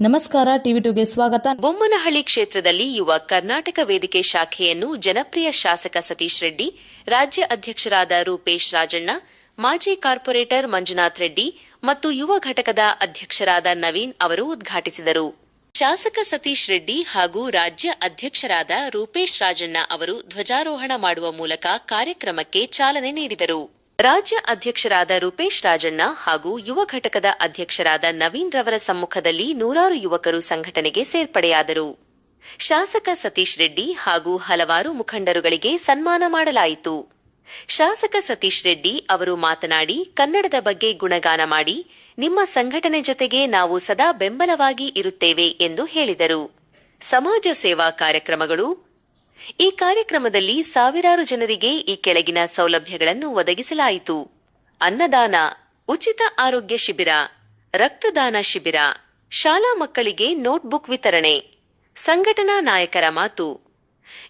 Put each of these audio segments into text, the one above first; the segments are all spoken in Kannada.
ನಮಸ್ಕಾರ, ಟಿವಿ ಟುಗೆ ಸ್ವಾಗತ. ಬೊಮ್ಮನಹಳ್ಳಿ ಕ್ಷೇತ್ರದಲ್ಲಿ ಯುವ ಕರ್ನಾಟಕ ವೇದಿಕೆ ಶಾಖೆಯನ್ನು ಜನಪ್ರಿಯ ಶಾಸಕ ಸತೀಶ್ ರೆಡ್ಡಿ, ರಾಜ್ಯ ಅಧ್ಯಕ್ಷರಾದ ರೂಪೇಶ್ ರಾಜಣ್ಣ, ಮಾಜಿ ಕಾರ್ಪೊರೇಟರ್ ಮಂಜುನಾಥ್ ರೆಡ್ಡಿ ಮತ್ತು ಯುವ ಘಟಕದ ಅಧ್ಯಕ್ಷರಾದ ನವೀನ್ ಅವರು ಉದ್ಘಾಟಿಸಿದರು. ಶಾಸಕ ಸತೀಶ್ ರೆಡ್ಡಿ ಹಾಗೂ ರಾಜ್ಯ ಅಧ್ಯಕ್ಷರಾದ ರೂಪೇಶ್ ರಾಜಣ್ಣ ಅವರು ಧ್ವಜಾರೋಹಣ ಮಾಡುವ ಮೂಲಕ ಕಾರ್ಯಕ್ರಮಕ್ಕೆ ಚಾಲನೆ ನೀಡಿದರು. ರಾಜ್ಯ ಅಧ್ಯಕ್ಷರಾದ ರೂಪೇಶ್ ರಾಜಣ್ಣ ಹಾಗೂ ಯುವ ಘಟಕದ ಅಧ್ಯಕ್ಷರಾದ ನವೀನ್ ರವರ ಸಮ್ಮುಖದಲ್ಲಿ ನೂರಾರು ಯುವಕರು ಸಂಘಟನೆಗೆ ಸೇರ್ಪಡೆಯಾದರು. ಶಾಸಕ ಸತೀಶ್ ರೆಡ್ಡಿ ಹಾಗೂ ಹಲವಾರು ಮುಖಂಡರುಗಳಿಗೆ ಸನ್ಮಾನ ಮಾಡಲಾಯಿತು. ಶಾಸಕ ಸತೀಶ್ ರೆಡ್ಡಿ ಅವರು ಮಾತನಾಡಿ, ಕನ್ನಡದ ಬಗ್ಗೆ ಗುಣಗಾನ ಮಾಡಿ, ನಿಮ್ಮ ಸಂಘಟನೆ ಜೊತೆಗೆ ನಾವು ಸದಾ ಬೆಂಬಲವಾಗಿ ಇರುತ್ತೇವೆ ಎಂದು ಹೇಳಿದರು. ಸಮಾಜ ಸೇವಾ ಕಾರ್ಯಕ್ರಮಗಳು ಈ ಕಾರ್ಯಕ್ರಮದಲ್ಲಿ ಸಾವಿರಾರು ಜನರಿಗೆ ಈ ಕೆಳಗಿನ ಸೌಲಭ್ಯಗಳನ್ನು ಒದಗಿಸಲಾಯಿತು. ಅನ್ನದಾನ, ಉಚಿತ ಆರೋಗ್ಯ ಶಿಬಿರ, ರಕ್ತದಾನ ಶಿಬಿರ, ಶಾಲಾ ಮಕ್ಕಳಿಗೆ ನೋಟ್ಬುಕ್ ವಿತರಣೆ, ಸಂಘಟನಾ ನಾಯಕರ ಮಾತು.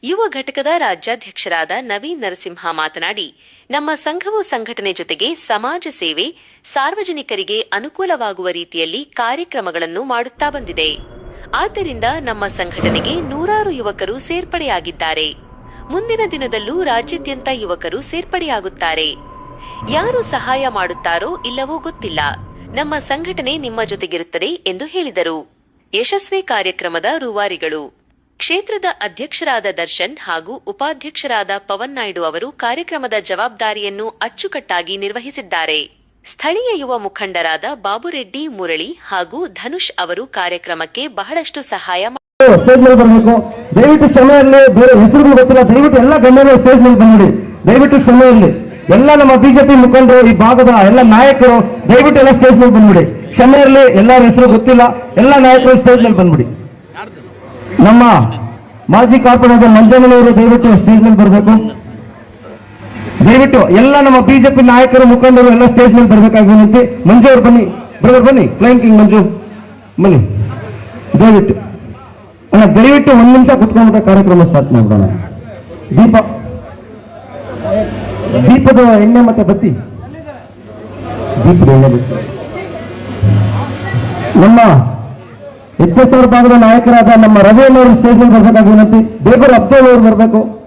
ಯುವ ಘಟಕದ ರಾಜ್ಯಾಧ್ಯಕ್ಷರಾದ ನವೀನ್ ನರಸಿಂಹ ಮಾತನಾಡಿ, ನಮ್ಮ ಸಂಘವು ಸಂಘಟನೆ ಜೊತೆಗೆ ಸಮಾಜ ಸೇವೆ, ಸಾರ್ವಜನಿಕರಿಗೆ ಅನುಕೂಲವಾಗುವ ರೀತಿಯಲ್ಲಿ ಕಾರ್ಯಕ್ರಮಗಳನ್ನು ಮಾಡುತ್ತಾ ಬಂದಿದೆ. ಆದ್ದರಿಂದ ನಮ್ಮ ಸಂಘಟನೆಗೆ ನೂರಾರು ಯುವಕರು ಸೇರ್ಪಡೆಯಾಗಿದ್ದಾರೆ. ಮುಂದಿನ ದಿನದಲ್ಲೂ ರಾಜ್ಯಾದ್ಯಂತ ಯುವಕರು ಸೇರ್ಪಡೆಯಾಗುತ್ತಾರೆ. ಯಾರು ಸಹಾಯ ಮಾಡುತ್ತಾರೋ ಇಲ್ಲವೋ ಗೊತ್ತಿಲ್ಲ. ನಮ್ಮ ಸಂಘಟನೆ ನಿಮ್ಮ ಜೊತೆಗಿರುತ್ತದೆ ಎಂದು ಹೇಳಿದರು. ಯಶಸ್ವಿ ಕಾರ್ಯಕ್ರಮದ ರೂವಾರಿಗಳು. ಕ್ಷೇತ್ರದ ಅಧ್ಯಕ್ಷರಾದ ದರ್ಶನ್ ಹಾಗೂ ಉಪಾಧ್ಯಕ್ಷರಾದ ಪವನ್ ನಾಯ್ಡು ಅವರು ಕಾರ್ಯಕ್ರಮದ ಜವಾಬ್ದಾರಿಯನ್ನು ಅಚ್ಚುಕಟ್ಟಾಗಿ ನಿರ್ವಹಿಸಿದ್ದಾರೆ. ಸ್ಥಳೀಯ ಯುವ ಮುಖಂಡರಾದ ಬಾಬುರೆಡ್ಡಿ ಮುರಳಿ ಹಾಗೂ ಧನುಷ್ ಅವರು ಕಾರ್ಯಕ್ರಮಕ್ಕೆ ಬಹಳಷ್ಟು ಸಹಾಯ. ಸ್ಟೇಜ್ ಬರಬೇಕು. ದಯವಿಟ್ಟು ಸಮಯದಲ್ಲಿ ಬೇರೆ ಹೆಸರುಗಳು ಗೊತ್ತಿಲ್ಲ. ದಯವಿಟ್ಟು ಎಲ್ಲ ಗಣ್ಯರು ಸ್ಟೇಜ್ ಮೇಲೆ ಬಂದ್ಬಿಡಿ. ದಯವಿಟ್ಟು ಕ್ಷಮೆಯಲ್ಲಿ ಎಲ್ಲ ನಮ್ಮ ಬಿಜೆಪಿ ಮುಖಂಡರು, ಈ ಭಾಗದ ಎಲ್ಲ ನಾಯಕರು, ದಯವಿಟ್ಟು ಎಲ್ಲ ಸ್ಟೇಜ್ ಮೇಲೆ ಬಂದ್ಬಿಡಿ. ಕ್ಷಮೆಯಲ್ಲಿ ಎಲ್ಲರ ಹೆಸರು ಗೊತ್ತಿಲ್ಲ. ಎಲ್ಲ ನಾಯಕರು ಸ್ಟೇಜ್ ಮೇಲೆ ಬಂದ್ಬಿಡಿ. ನಮ್ಮ ಮಾಜಿ ಕಾರ್ಪೊರೇಟರ್ ಮಂಜಣ್ಣನವರು ದಯವಿಟ್ಟು ಸ್ಟೇಜ್ ಮೇಲೆ ಬರಬೇಕು. ದಯವಿಟ್ಟು ಎಲ್ಲ ನಮ್ಮ ಬಿಜೆಪಿ ನಾಯಕರು, ಮುಖಂಡರು ಎಲ್ಲ ಸ್ಟೇಜ್ ಮೇಲೆ ಬರಬೇಕಾಗಿ ವಿನಂತಿ. ಮಂಜು ಅವ್ರು ಬನ್ನಿ. ಬ್ರದರ್ ಬನ್ನಿ. Flying king Manju. ಬನ್ನಿ. ದಯವಿಟ್ಟು. ಅಲ್ಲ ದಯವಿಟ್ಟು ಒಂದ್ ನಿಮಿಷ ಕುತ್ಕೊಂಡ ಕಾರ್ಯಕ್ರಮ ಸ್ಟಾರ್ಟ್ ಮಾಡೋಣ ದೀಪ. ದೀಪದ ಎಣ್ಣೆ ಮತ್ತೆ ಬತ್ತಿ. ದೀಪದ ಎಣ್ಣೆ ಬತ್ತಿ. ನಮ್ಮ ಎಚ್ಚೆತ್ತವರ ಭಾಗದ ನಾಯಕರಾದ ನಮ್ಮ ರವಿ ಅವರು ಸ್ಟೇಜ್ ಮೇಲೆ ಬರಬೇಕಾಗಿ ವಿನಂತಿ. ಬೇಗೂರು ಅಬ್ದುಲ್ ಅವರು ಬರಬೇಕು.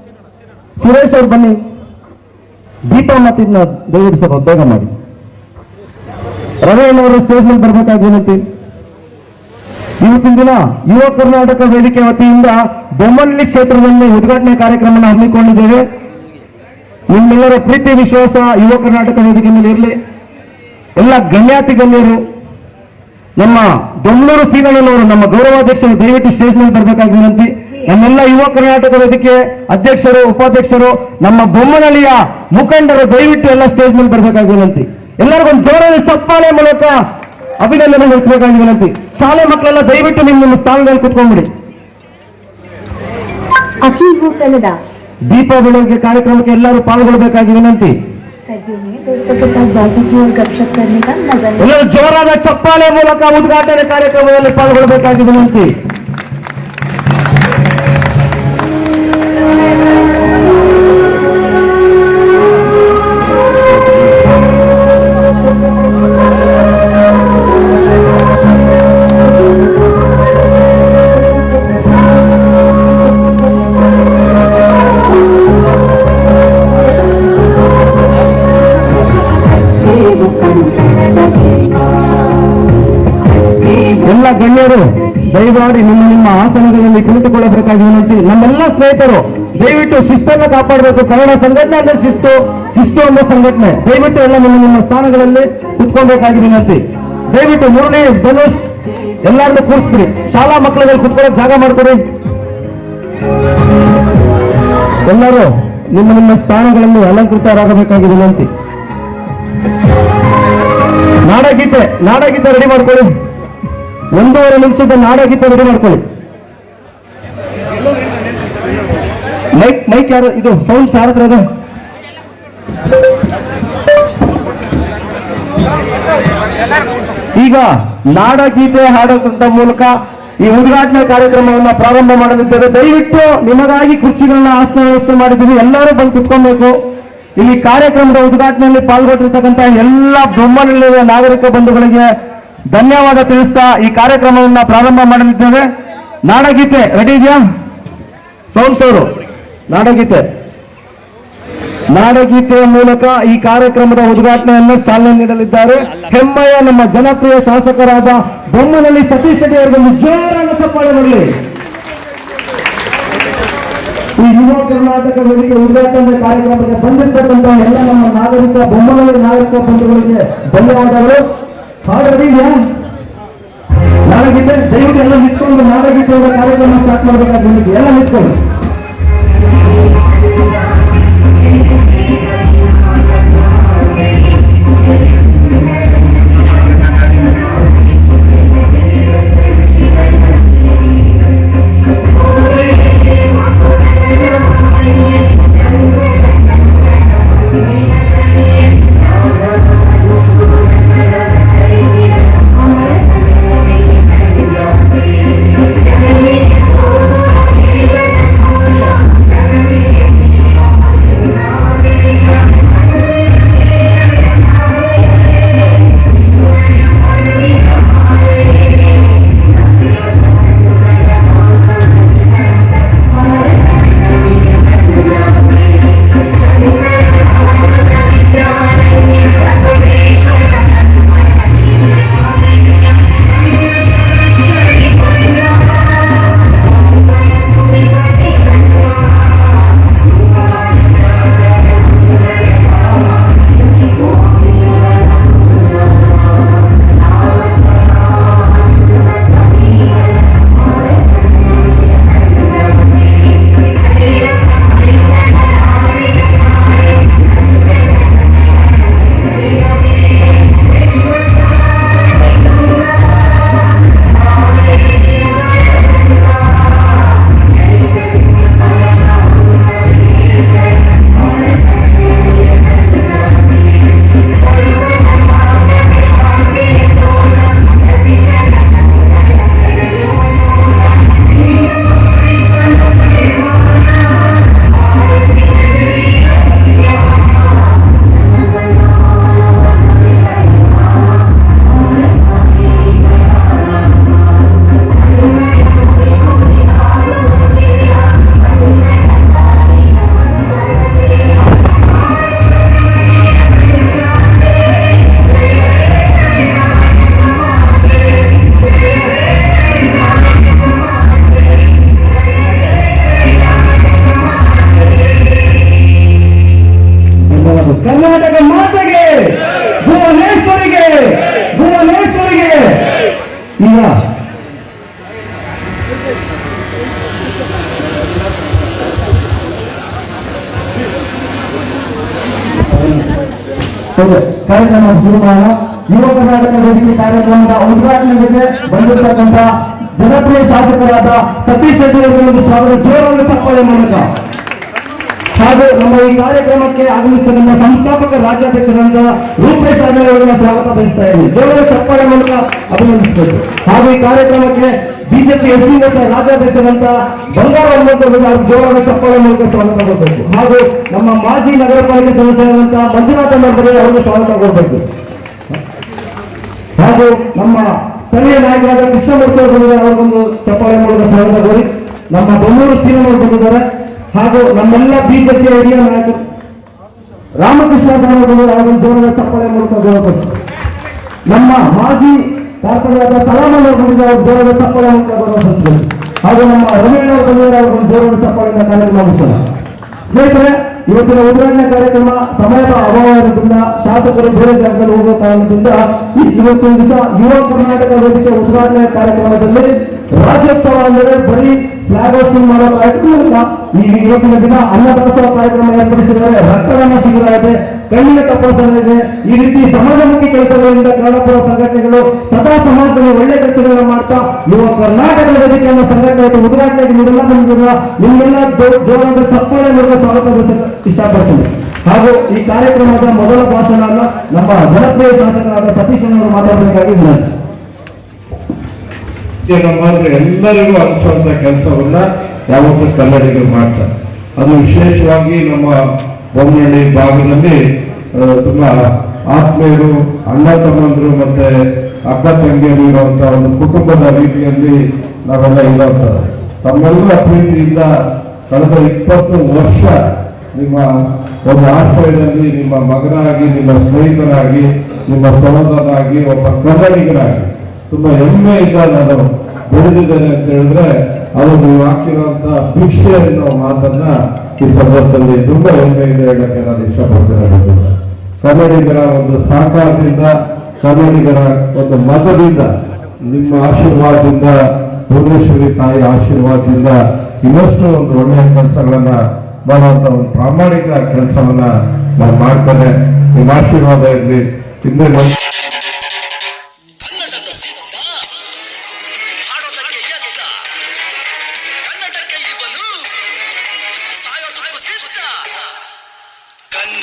ಸುರೇಶ್ ಅವ್ರು ಬನ್ನಿ. ದೀಪ ಮತ್ತಿದ್ನ ದಯವಿಟ್ಟು ಸ್ವಲ್ಪ ಬೇಗ ಮಾಡಿ. ರವಿ ಅವರು ಸ್ಟೇಜ್ ಮೇಲೆ ಬರ್ಬೇಕಾಗಿ ಇವತ್ತಿನ ದಿನ ಯುವ ಕರ್ನಾಟಕ ವೇದಿಕೆ ವತಿಯಿಂದ ಬೊಮ್ಮನಹಳ್ಳಿ ಕ್ಷೇತ್ರದಲ್ಲಿ ಉದ್ಘಾಟನೆ ಕಾರ್ಯಕ್ರಮ ಹಮ್ಮಿಕೊಂಡಿದ್ದೇವೆ. ನಿಮ್ಮೆಲ್ಲರ ಪ್ರೀತಿ, ವಿಶ್ವಾಸ ಯುವ ಕರ್ನಾಟಕ ವೇದಿಕೆ ಮೇಲೆ ಇರಲಿ. ಎಲ್ಲ ಗಣ್ಯಾತಿ ಗಣ್ಯರು, ನಮ್ಮ ದೊಮ್ಮೂರು ಸೀನಣ್ಣನವರು ನಮ್ಮ ಗೌರವಾಧ್ಯಕ್ಷರು ದಯವಿಟ್ಟು ಸ್ಟೇಜ್ ಮೇಲೆ ಬರಬೇಕಾಗಿ ವಿನಂತಿ ನಮ್ಮೆಲ್ಲ ಯುವ ಕರ್ನಾಟಕ ವೇದಿಕೆ ಅಧ್ಯಕ್ಷರು ಉಪಾಧ್ಯಕ್ಷರು ನಮ್ಮ ಬೊಮ್ಮನಹಳ್ಳಿಯ ಮುಖಂಡರು ದಯವಿಟ್ಟು ಎಲ್ಲ ಸ್ಟೇಜ್ ಮೇಲೆ ಬರಬೇಕಾಗಿ ವಿನಂತಿ. ಎಲ್ಲರಿಗೊಂದು ಜೋರಲ್ಲಿ ಚಪ್ಪಾಳೆ ಮೂಲಕ ಅಭಿನಂದನೆ ಸಲ್ಲಿಸಬೇಕಾಗಿ ವಿನಂತಿ. ಶಾಲೆ ಮಕ್ಕಳೆಲ್ಲ ದಯವಿಟ್ಟು ನಿಮ್ಮ ನಿಮ್ಮ ಸ್ಥಾನದಲ್ಲಿ ಕುತ್ಕೊಂಡ್ಬಿಡಿ. ದೀಪ ಬೆಳಗ್ಗೆ ಕಾರ್ಯಕ್ರಮಕ್ಕೆ ಎಲ್ಲರೂ ಪಾಲ್ಗೊಳ್ಳಬೇಕಾಗಿ ವಿನಂತಿ. ಎಲ್ಲರೂ ಜೋರಾದ ಚಪ್ಪಾಳೆ ಮೂಲಕ ಉದ್ಘಾಟನೆ ಕಾರ್ಯಕ್ರಮದಲ್ಲಿ ಪಾಲ್ಗೊಳ್ಳಬೇಕಾಗಿ ವಿನಂತಿ. ಗಣ್ಯರು ದಯಮಾಡಿ ನಿಮ್ಮ ನಿಮ್ಮ ಆಸನಗಳಲ್ಲಿ ಕುಳಿತುಕೊಳ್ಳಬೇಕಾಗಿ ವಿನಂತಿ. ನಮ್ಮೆಲ್ಲ ಸ್ನೇಹಿತರು, ದಯವಿಟ್ಟು ಶಿಸ್ತನ್ನು ಕಾಪಾಡಬೇಕು. ಕನ್ನಡ ಸಂಘಟನೆ ಅಂದ್ರೆ ಶಿಸ್ತು ಶಿಸ್ತು ಅನ್ನೋ ಸಂಘಟನೆ. ದಯವಿಟ್ಟು ಎಲ್ಲ ನಿಮ್ಮ ನಿಮ್ಮ ಸ್ಥಾನಗಳಲ್ಲಿ ಕುತ್ಕೊಳ್ಬೇಕಾಗಿ ವಿನಂತಿ. ದಯವಿಟ್ಟು ಮೂರನೇ ಧನುಷ್, ಎಲ್ಲರನ್ನೂ ಕೂರಿಸ್ಬಿಡಿ. ಶಾಲಾ ಮಕ್ಕಳಿಗೆ ಕುತ್ಕೊಳ್ಳೋಕೆ ಜಾಗ ಮಾಡ್ಕೊಡಿ. ಎಲ್ಲರೂ ನಿಮ್ಮ ನಿಮ್ಮ ಸ್ಥಾನಗಳಲ್ಲಿ ಅಲಂಕೃತರಾಗಬೇಕಾಗಿ ವಿನಂತಿ. ನಾಡಗೀತೆ ನಾಡಗೀತೆ ರೆಡಿ ಮಾಡ್ಕೊಳ್ಳಿ. ಒಂದೂವರೆ ನಿಮಿಷದ ನಾಡಗೀತೆ ರೆಡಿ ಮಾಡ್ಕೊಳ್ಳಿ ಮೈಕ್ ಮೈಕ್ ಯಾರು? ಇದು ಸೌಂಡ್ ಯಾರತ್ರ ಅದು. ಈಗ ನಾಡಗೀತೆ ಹಾಡೋದ್ರ ಮೂಲಕ ಈ ಉದ್ಘಾಟನಾ ಕಾರ್ಯಕ್ರಮವನ್ನು ಪ್ರಾರಂಭ ಮಾಡಲಿದ್ದೇವೆ. ದಯವಿಟ್ಟು ನಿಮಗಾಗಿ ಕುರ್ಚಿಗಳನ್ನ ಆಸನ ವ್ಯವಸ್ಥೆ ಮಾಡಿದ್ದೀವಿ. ಎಲ್ಲರೂ ಬಂದು ಕುತ್ಕೊಬೇಕು. ಇಲ್ಲಿ ಕಾರ್ಯಕ್ರಮದ ಉದ್ಘಾಟನೆಯಲ್ಲಿ ಪಾಲ್ಗೊಂಡಿರ್ತಕ್ಕಂಥ ಎಲ್ಲ ಬ್ರಹ್ಮನಲ್ಲಿರುವ ನಾಗರಿಕ ಬಂಧುಗಳಿಗೆ ಧನ್ಯವಾದ ತಿಳಿಸ್ತಾ ಈ ಕಾರ್ಯಕ್ರಮವನ್ನು ಪ್ರಾರಂಭ ಮಾಡಲಿದ್ದೇವೆ ನಾಡಗೀತೆ ರೆಡಿ ಇದೆಯಾ? ಸೌಂಡ್ಸ್ ಅವರು, ನಾಡಗೀತೆ. ನಾಡಗೀತೆಯ ಮೂಲಕ ಈ ಕಾರ್ಯಕ್ರಮದ ಉದ್ಘಾಟನೆಯನ್ನು ಚಾಲನೆ ನೀಡಲಿದ್ದಾರೆ. ಹೆಮ್ಮೆಯ ನಮ್ಮ ಜನಪ್ರಿಯ ಶಾಸಕರಾದ ಬೊಮ್ಮನಹಳ್ಳಿ ಸತೀಶ್ ರೆಡ್ಡಿ ಅವರಿಗೊಂದು ಜೋರಾದ ಚಪ್ಪಾಳೆ ಬರಲಿ. ಈ ಯುವ ಕರ್ನಾಟಕ ವೇದಿಕೆ ಉದ್ಘಾಟನೆ ಕಾರ್ಯಕ್ರಮಕ್ಕೆ ಬಂದಿರ್ತಕ್ಕಂಥ ಎಲ್ಲ ನಮ್ಮ ನಾಗರಿಕ ಬೊಮ್ಮನಹಳ್ಳಿ ನಾಗರಿಕ ಬಂಧುಗಳಿಗೆ ಧನ್ಯವಾದಗಳು. ಹಾಗಾಗಿ ನಾಡಗೀತೆ ದಯವಿಟ್ಟು ಎಲ್ಲ ನಿಂತ್ಕೊಂಡು ನಾಡಗೀತೆಯ ಕಾರ್ಯಕ್ರಮ ಸ್ಟಾರ್ಟ್ ಮಾಡಬೇಕಾದ್ರೆ ಎಲ್ಲ ನಿಂತ್ಕೊಂಡು ಕಾರ್ಯಕ್ರಮ ಶುರು ಮಾಡೋಣ ಯುವ ಕರ್ನಾಟಕ ವೇದಿಕೆ ಕಾರ್ಯಕ್ರಮದ ಉದ್ಘಾಟನೆಗೆ ಬಂದಿರತಕ್ಕಂಥ ಜನಪ್ರಿಯ ಶಾಸಕರಾದ ಸತೀಶ್ ರೆಡ್ಡಿ ಅವರಿಗೆ ಸಾವಿರ ಜೋರನ್ನು ತಪ್ಪಾಳೆ ಮೂಲಕ. ಹಾಗೂ ನಮ್ಮ ಈ ಕಾರ್ಯಕ್ರಮಕ್ಕೆ ಆಗಮಿಸಿದ ನಮ್ಮ ಸಂಸ್ಥಾಪಕ ರಾಜ್ಯಾಧ್ಯಕ್ಷರಾದ ರೂಪೇಶ್ ಅವರನ್ನ ಸ್ವಾಗತ ಬಯಸ್ತಾ ಇದ್ದೀನಿ. ದೇವರ ಚಪ್ಪಾಳೆ ಮೂಲಕ ಅಭಿನಂದಿಸಬೇಕು. ಹಾಗೂ ಈ ಕಾರ್ಯಕ್ರಮಕ್ಕೆ ಬಿಜೆಪಿ ಎಸ್ಸಿಂಗತ ರಾಜ್ಯಾಧ್ಯಕ್ಷರಂತ ಬಂಗಾರ ಜೋರಾದ ಚಪ್ಪಾಳೆ ಮೂಲಕ ಸ್ವಾಗತ ಕೊಡಬೇಕು. ಹಾಗೂ ನಮ್ಮ ಮಾಜಿ ನಗರ ಪಾಲಿಕೆ ಸದಸ್ಯರಾದಂತಹ ಮಂಜುನಾಥ ಅವರಿಗೆ ಸ್ವಾಗತ ಕೊಡಬೇಕು. ಹಾಗೂ ನಮ್ಮ ಸ್ಥಳೀಯ ನಾಯಕರಾದ ಕೃಷ್ಣಮೂರ್ತಿ ಅವರು ಬಂದಿದ್ದಾರೆ ಅವರಿಗೊಂದು ಚಪ್ಪಾಳೆ ಮೂಲಕ ಸ್ವಾಗತ ಕೋರಿ ನಮ್ಮ ಬೆಂಗಳೂರು ಶ್ರೀನವರು ಬಂದಿದ್ದಾರೆ ಹಾಗೂ ನಮ್ಮೆಲ್ಲ ಬಿಜೆಪಿ ಹಿರಿಯ ನಾಯಕರು ರಾಮಕೃಷ್ಣ ಬಂದಿದ್ದಾರೆ ಅವರೊಂದು ಜೋರದ ಚಪ್ಪಳೆ ಮೂಲಕ ಗೌರವಿಸಿ ನಮ್ಮ ಮಾಜಿ ಕಾರ್ಪೊರೇಟರ್ ಸಲಾಮನ್ ಅವರು ಜೋರದ ಚಪ್ಪಳೆ ಮೂಲಕ ಗೌರವಿಸಬೇಕು ಹಾಗೂ ನಮ್ಮ ರಮೇಶ್ ಅವರು ಜೋರದ ಚಪ್ಪಳೆಯಿಂದ ಕಾರ್ಯಕ್ರಮ ಮುಗಿಸೋಣ ಸ್ನೇಹಿತರೆ, ಇವತ್ತಿನ ಉದ್ಘಾಟನೆ ಕಾರ್ಯಕ್ರಮ ಸಮಯದ ಅಭಾವದಿಂದ ಶಾಸಕರು ಬೇರೆ ಜಾಗದಲ್ಲಿ ಹೋಗುವ ಕಾರಣದಿಂದ ಇವತ್ತಿನ ದಿವಸ ಯುವ ಕರ್ನಾಟಕ ವೇದಿಕೆ ಉದ್ಘಾಟನೆ ಕಾರ್ಯಕ್ರಮದಲ್ಲಿ ರಾಜ್ಯೋತ್ಸವ ಅಂದರೆ ಬರೀ ಫ್ಲಾಗ್ ಹೋಸ್ಟಿಂಗ್ ಮಾಡೋ ಕಾರ್ಯಕ್ರಮ ಇಲ್ಲ. ಈ ಇವತ್ತಿನ ದಿನ ಅನ್ನದಾಸೋಹ ಕಾರ್ಯಕ್ರಮ ಏರ್ಪಡಿಸಿದ್ದಾರೆ. ರಕ್ತದಾನ ಶಿಬಿರ ಇದೆ, ಕಣ್ಣಿನ ತಪಾಸಣೆ ಇದೆ. ಈ ರೀತಿ ಸಮಾಜಮುಖಿ ಕೆಲಸಗಳಿಂದ ಕನ್ನಡಪುರ ಸಂಘಟನೆಗಳು ಸದಾ ಸಮಾಜದಲ್ಲಿ ಒಳ್ಳೆ ಕೆಲಸಗಳನ್ನು ಮಾಡ್ತಾ, ಯುವ ಕರ್ನಾಟಕದ ವೇದಿಕೆಯನ್ನು ಸಂಘಟನೆ ಉದ್ಘಾಟನೆಗೆ ಬಂದಿರುವ ನಿಮ್ಮೆಲ್ಲ ಜೋರಾದ ಚಪ್ಪಾಳೆ ಮೂಲಕ ಸ್ವಾಗತ ಇಷ್ಟಪಡ್ತೀನಿ. ಹಾಗೂ ಈ ಕಾರ್ಯಕ್ರಮದ ಮೊದಲ ಭಾಷಣ ನಮ್ಮ ಜನಪ್ರಿಯ ಶಾಸಕರಾದ ಸತೀಶ್ ಅವರು ಮಾತಾಡಬೇಕಾಗಿ ವಿನಂತಿ. ನಮ್ಮಲ್ಲಿ ಎಲ್ಲರಿಗೂ ಅನಿಸುವಂತ ಕೆಲಸವನ್ನ ಯಾವತ್ತೂ ಕನ್ನಡಿಗರು ಮಾಡ್ತಾರೆ. ಅದು ವಿಶೇಷವಾಗಿ ನಮ್ಮ ಬೊಮ್ಮನಹಳ್ಳಿ ಭಾಗದಲ್ಲಿ ತುಂಬಾ ಆತ್ಮೀಯರು, ಅಣ್ಣ ತಮ್ಮಂದರು ಮತ್ತೆ ಅಕ್ಕ ತಂಗಿಯರು ಇರುವಂತ ಒಂದು ಕುಟುಂಬದ ರೀತಿಯಲ್ಲಿ ನಾವೆಲ್ಲ ಇರುವಂತ ತಮ್ಮೆಲ್ಲ ಪ್ರೀತಿಯಿಂದ ಕಳೆದ ಇಪ್ಪತ್ತು ವರ್ಷ ನಿಮ್ಮ ಒಂದು ಆಶ್ರಯದಲ್ಲಿ ನಿಮ್ಮ ಮಗನಾಗಿ, ನಿಮ್ಮ ಸ್ನೇಹಿತರಾಗಿ ನಿಮ್ಮ ಸಹೋದರನಾಗಿ, ಒಬ್ಬ ಕನ್ನಡಿಗರಾಗಿ ತುಂಬಾ ಹೆಮ್ಮೆಯಿಂದ ನಾನು ಬೆಳೆದಿದ್ದೇನೆ ಅಂತ ಹೇಳಿದ್ರೆ ಅವರು ನೀವು ಹಾಕಿರುವಂತ ಭಿಕ್ಷೆ ಅನ್ನೋ ಮಾತನ್ನ ಈ ಸಂದರ್ಭದಲ್ಲಿ ತುಂಬಾ ಇದೆ ಹೇಳಕ್ಕೆ ನಾನು ಇಷ್ಟಪಡ್ತೇನೆ. ಕನ್ನಡಿಗರ ಒಂದು ಸಹಕಾರದಿಂದ, ಕನ್ನಡಿಗರ ಒಂದು ಮತದಿಂದ, ನಿಮ್ಮ ಆಶೀರ್ವಾದದಿಂದ ಭುವನೇಶ್ವರಿ ತಾಯಿ ಆಶೀರ್ವಾದದಿಂದ ಇನ್ನಷ್ಟು ಒಂದು ಒಳ್ಳೆಯ ಕೆಲಸಗಳನ್ನ ಮಾಡುವಂತ ಒಂದು ಪ್ರಾಮಾಣಿಕ ಕೆಲಸವನ್ನ ನಾನು ಮಾಡ್ತೇನೆ ನಿಮ್ಮ ಆಶೀರ್ವಾದ ಇರಲಿ ಹಿಂದೆ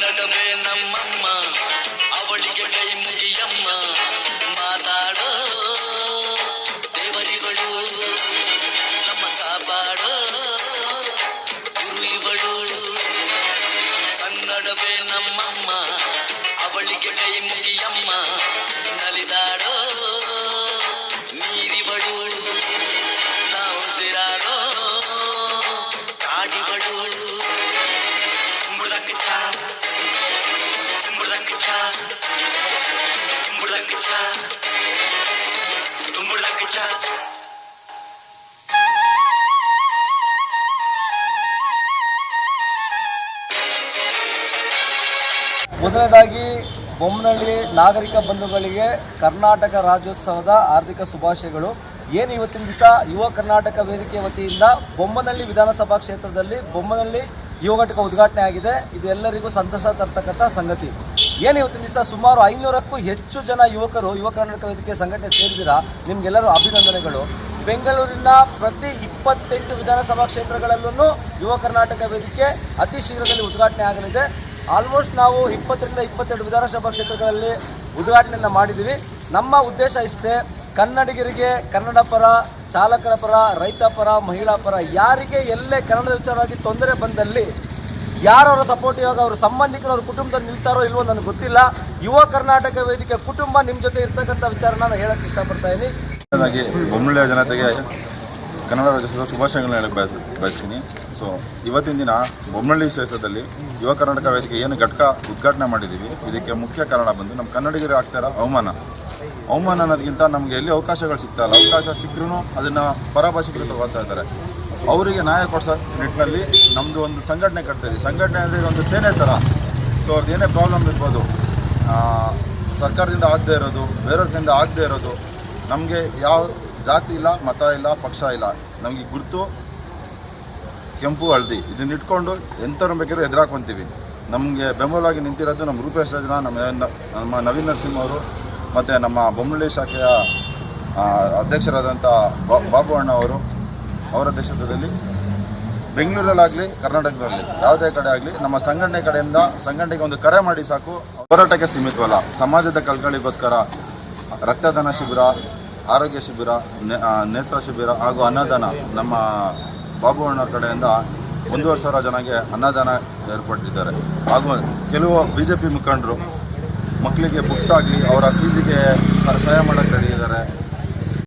ಕನ್ನಡವೇ ನಮ್ಮಮ್ಮ, ಅವಳಿಗೆ ಕೈ ಮುಗಿಯಮ್ಮ. ಮಾತಾಡೋ ದೇವರಿಗಳು, ನಮ್ಮ ಕಾಪಾಡೋ ಗುರು ಇವಳು ಕನ್ನಡವೇ ನಮ್ಮಮ್ಮ, ಅವಳಿಗೆ ಕೈ ಮುಗಿಯಮ್ಮ. ಮೊದಲನೇದಾಗಿ ಬೊಮ್ಮನಹಳ್ಳಿ ನಾಗರಿಕ ಬಂಧುಗಳಿಗೆ ಕರ್ನಾಟಕ ರಾಜ್ಯೋತ್ಸವದ ಆರ್ಥಿಕ ಶುಭಾಶಯಗಳು. ಏನು ಇವತ್ತಿನ ದಿವಸ ಯುವ ಕರ್ನಾಟಕ ವೇದಿಕೆ ವತಿಯಿಂದ ಬೊಮ್ಮನಹಳ್ಳಿ ವಿಧಾನಸಭಾ ಕ್ಷೇತ್ರದಲ್ಲಿ ಬೊಮ್ಮನಹಳ್ಳಿ ಯುವ ಘಟಕ ಉದ್ಘಾಟನೆ ಆಗಿದೆ. ಇದು ಎಲ್ಲರಿಗೂ ಸಂತೋಷ ತರ್ತಕ್ಕಂಥ ಸಂಗತಿ. ಏನು ಇವತ್ತಿನ ದಿವಸ ಸುಮಾರು ಐನೂರಕ್ಕೂ ಹೆಚ್ಚು ಜನ ಯುವಕರು ಯುವ ಕರ್ನಾಟಕ ವೇದಿಕೆ ಸಂಘಟನೆ ಸೇರಿದಿರಾ ನಿಮಗೆಲ್ಲರೂ ಅಭಿನಂದನೆಗಳು. ಬೆಂಗಳೂರಿನ ಪ್ರತಿ ಇಪ್ಪತ್ತೆಂಟು ವಿಧಾನಸಭಾ ಕ್ಷೇತ್ರಗಳಲ್ಲೂ ಯುವ ಕರ್ನಾಟಕ ವೇದಿಕೆ ಅತಿ ಶೀಘ್ರದಲ್ಲಿ ಉದ್ಘಾಟನೆ ಆಗಲಿದೆ. ಆಲ್ಮೋಸ್ಟ್ ನಾವು ಇಪ್ಪತ್ತರಿಂದ ಇಪ್ಪತ್ತೆರಡು ವಿಧಾನಸಭಾ ಕ್ಷೇತ್ರಗಳಲ್ಲಿ ಉದ್ಘಾಟನೆಯನ್ನು ಮಾಡಿದ್ದೀವಿ. ನಮ್ಮ ಉದ್ದೇಶ ಇಷ್ಟೇ, ಕನ್ನಡಿಗರಿಗೆ ಕನ್ನಡ ಪರ, ಚಾಲಕರ ಪರ, ರೈತ ಪರ, ಮಹಿಳಾ ಪರ, ಯಾರಿಗೆ ಎಲ್ಲೇ ಕನ್ನಡದ ವಿಚಾರವಾಗಿ ತೊಂದರೆ ಬಂದಲ್ಲಿ ಯಾರವರ ಸಪೋರ್ಟ್ ಇವಾಗ ಅವರು ಸಂಬಂಧಿಕರು ಅವ್ರ ಕುಟುಂಬದಲ್ಲಿ ನಿಲ್ತಾರೋ ಇಲ್ವೋ ನನಗೆ ಗೊತ್ತಿಲ್ಲ. ಯುವ ಕರ್ನಾಟಕ ವೇದಿಕೆ ಕುಟುಂಬ ನಿಮ್ಮ ಜೊತೆ ಇರ್ತಕ್ಕಂಥ ವಿಚಾರ ನಾನು ಹೇಳಕ್ಕೆ ಇಷ್ಟಪಡ್ತಾ ಇದ್ದೀನಿ ಬೊಮ್ಮಳ್ಳಿಯ ಜನತೆಗೆ ಕನ್ನಡ ರಾಜ್ಯೋತ್ಸವದ ಶುಭಾಶಯಗಳನ್ನ ಹೇಳಕ್ಕೆ ಬಯಸ್, ಬಯಸ್ತೀನಿ. ಸೊ ಇವತ್ತಿನ ದಿನ ಬೊಮ್ಮಳ್ಳಿ ಕ್ಷೇತ್ರದಲ್ಲಿ ಯುವ ಕರ್ನಾಟಕ ವೇದಿಕೆ ಏನು ಘಟಕ ಉದ್ಘಾಟನೆ ಮಾಡಿದ್ದೀವಿ, ಇದಕ್ಕೆ ಮುಖ್ಯ ಕಾರಣ ಬಂದು ನಮ್ಮ ಕನ್ನಡಿಗರು ಆಗ್ತಾ ಅವಮಾನ. ಅವಮಾನ ಅನ್ನೋದಕ್ಕಿಂತ ನಮಗೆ ಎಲ್ಲಿ ಅವಕಾಶಗಳು ಸಿಗ್ತಾ ಇಲ್ಲ ಅವಕಾಶ ಸಿಕ್ಕರೂ ಅದನ್ನು ಪರಭಾಷಿಕರು ತಗೋತಾ ಇದ್ದಾರೆ. ಅವರಿಗೆ ನ್ಯಾಯ ಕೊಡಿಸೋ ನಿಟ್ಟಿನಲ್ಲಿ ನಮ್ಮದು ಒಂದು ಸಂಘಟನೆ ಕಟ್ತಾ ಇದ್ದೀವಿ ಸಂಘಟನೆ ಅಂದರೆ ಒಂದು ಸೇನೆ ಥರ. ಸೊ ಅವ್ರದ್ದು ಏನೇ ಪ್ರಾಬ್ಲಮ್ ಇರ್ಬೋದು ಸರ್ಕಾರದಿಂದ ಆಗದೆ ಇರೋದು ಬೇರೆಯವ್ರದಿಂದ ಆಗದೆ ಇರೋದು, ನಮಗೆ ಯಾವ ಜಾತಿ ಇಲ್ಲ, ಮತ ಇಲ್ಲ, ಪಕ್ಷ ಇಲ್ಲ, ನಮಗೆ ಗುರುತು ಕೆಂಪು ಹಳದಿ, ಇದನ್ನ ಇಟ್ಕೊಂಡು ಎಂಥವ್ರ ಬೇಕಾದ್ರೂ ಎದುರಾಕೊಂತೀವಿ ನಮಗೆ ಬೆಂಬಲವಾಗಿ ನಿಂತಿರೋದು ನಮ್ಮ ರೂಪೇಶ್ ರಾಜನ, ನಮ್ಮ ನಮ್ಮ ನವೀನ್ ನರಸಿಂಹ ಅವರು, ಮತ್ತು ನಮ್ಮ ಬೊಮ್ಮಳ್ಳಿ ಶಾಖೆಯ ಅಧ್ಯಕ್ಷರಾದಂಥ ಬಾಬು ಅಣ್ಣ ಅವರು, ಅವರ ಅಧ್ಯಕ್ಷತೆಯಲ್ಲಿ ಬೆಂಗಳೂರಲ್ಲಾಗಲಿ ಕರ್ನಾಟಕದಲ್ಲಿ ಯಾವುದೇ ಕಡೆ ಆಗಲಿ, ನಮ್ಮ ಸಂಘಟನೆ ಕಡೆಯಿಂದ, ಸಂಘಟನೆಗೆ ಒಂದು ಕರೆ ಮಾಡಿ ಸಾಕು. ಹೋರಾಟಕ್ಕೆ ಸೀಮಿತವಲ್ಲ, ಸಮಾಜದ ಕಳ್ಕಳಿಗೋಸ್ಕರ ರಕ್ತದಾನ ಶಿಬಿರ, ಆರೋಗ್ಯ ಶಿಬಿರ ನೇತ್ರ ಶಿಬಿರ ಹಾಗೂ ಅನ್ನದಾನ ನಮ್ಮ ಬಾಬು ಅಣ್ಣ ಕಡೆಯಿಂದ ಒಂದೂವರೆ ಸಾವಿರ ಜನಕ್ಕೆ ಅನ್ನದಾನ ಏರ್ಪಟ್ಟಿದ್ದಾರೆ. ಹಾಗೂ ಕೆಲವು ಬಿ ಜೆ ಪಿ ಮುಖಂಡರು ಮಕ್ಕಳಿಗೆ ಬುಕ್ಸ್ ಆಗಲಿ, ಅವರ ಫೀಸಿಗೆ ಸಹಾಯ ಮಾಡೋಕ್ಕೆ ರೆಡಿ ಇದ್ದಾರೆ.